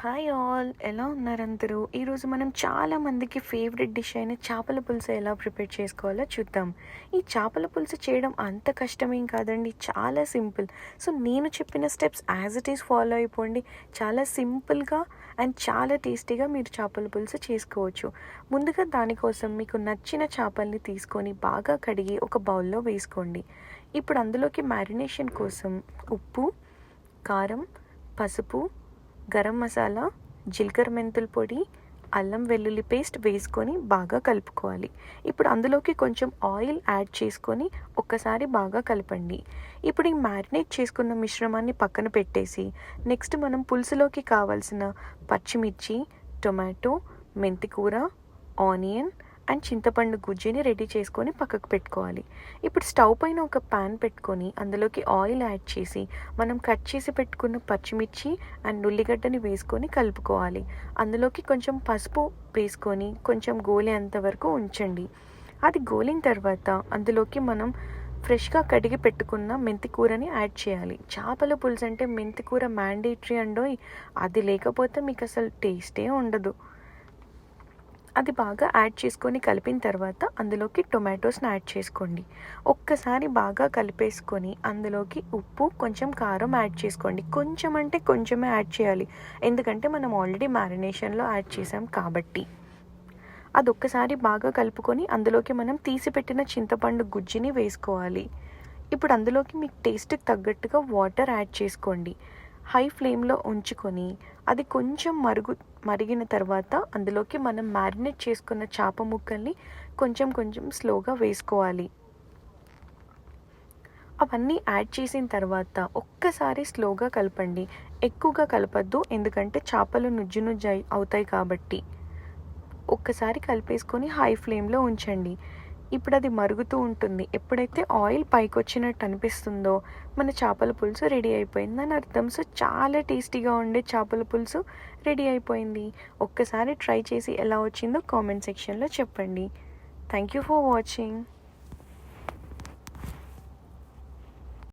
Hi all ఎలా ఉన్నారందరూ ఈరోజు మనం చాలా మందికి ఫేవరెట్ డిష్ అయిన చేపల పులుసు ఎలా ప్రిపేర్ చేసుకోవాలో చూద్దాం. ఈ చేపల పులుసు చేయడం అంత కష్టమేం కాదండి చాలా సింపుల్ సో నేను చెప్పిన steps as it is follow అయిపోండి. చాలా సింపుల్గా అండ్ చాలా టేస్టీగా మీరు చేపల పులుసు చేసుకోవచ్చు. ముందుగా దానికోసం మీకు నచ్చిన చేపల్ని తీసుకొని బాగా కడిగి ఒక బౌల్లో వేసుకోండి. ఇప్పుడు అందులోకి మ్యారినేషన్ కోసం ఉప్పు కారం పసుపు గరం మసాలా జీలకర్ర మెంతుల పొడి అల్లం వెల్లుల్లి పేస్ట్ వేసుకొని బాగా కలుపుకోవాలి. ఇప్పుడు అందులోకి కొంచెం ఆయిల్ యాడ్ చేసుకొని ఒక్కసారి బాగా కలపండి. ఇప్పుడు ఈ మ్యారినేట్ చేసుకున్న మిశ్రమాన్ని పక్కన పెట్టేసి నెక్స్ట్ మనం పులుసులోకి కావాల్సిన పచ్చిమిర్చి టొమాటో మెంతికూర ఆనియన్ అండ్ చింతపండు గుజ్జిని రెడీ చేసుకొని పక్కకు పెట్టుకోవాలి. ఇప్పుడు స్టవ్ పైన ఒక ప్యాన్ పెట్టుకొని అందులోకి ఆయిల్ యాడ్ చేసి మనం కట్ చేసి పెట్టుకున్న పచ్చిమిర్చి అండ్ ఉల్లిగడ్డని వేసుకొని కలుపుకోవాలి. అందులోకి కొంచెం పసుపు వేసుకొని కొంచెం గోలేంత వరకు ఉంచండి. అది గోలిన తర్వాత అందులోకి మనం ఫ్రెష్గా కడిగి పెట్టుకున్న మెంతి కూరని యాడ్ చేయాలి. చేపల పులుసు అంటే మెంతి కూర మ్యాండేటరీ అండోయ్. అది లేకపోతే మీకు అసలు టేస్టే ఉండదు. అది బాగా యాడ్ చేసుకొని కలిపిన తర్వాత అందులోకి టొమాటోస్ని యాడ్ చేసుకోండి. ఒక్కసారి బాగా కలిపేసుకొని అందులోకి ఉప్పు కొంచెం కారం యాడ్ చేసుకోండి. కొంచెం అంటే కొంచెమే యాడ్ చేయాలి. ఎందుకంటే మనం ఆల్రెడీ మ్యారినేషన్లో యాడ్ చేసాం కాబట్టి. అది ఒక్కసారి బాగా కలుపుకొని అందులోకి మనం తీసిపెట్టిన చింతపండు గుజ్జిని వేసుకోవాలి. ఇప్పుడు అందులోకి మీకు టేస్ట్కి తగ్గట్టుగా వాటర్ యాడ్ చేసుకోండి. హై ఫ్లేమ్లో ఉంచుకొని అది కొంచెం మరుగు మరిగిన తర్వాత అందులోకి మనం మ్యారినేట్ చేసుకున్న చేప ముక్కల్ని కొంచెం కొంచెం స్లోగా వేసుకోవాలి. అవన్నీ యాడ్ చేసిన తర్వాత ఒక్కసారి స్లోగా కలపండి. ఎక్కువగా కలపద్దు ఎందుకంటే చేపలు నుజ్జు నుజ్జు అవుతాయి కాబట్టి. ఒక్కసారి కలిపేసుకొని హై ఫ్లేమ్లో ఉంచండి. ఇప్పుడు అది మరుగుతూ ఉంటుంది. ఎప్పుడైతే ఆయిల్ పైకి వచ్చినట్టు అనిపిస్తుందో మన చేపల పులుసు రెడీ అయిపోయిందని అర్థం. సో చాలా టేస్టీగా ఉండే చేపల పులుసు రెడీ అయిపోయింది. ఒక్కసారి ట్రై చేసి ఎలా వచ్చిందో కామెంట్ సెక్షన్లో చెప్పండి. Thank you for watching.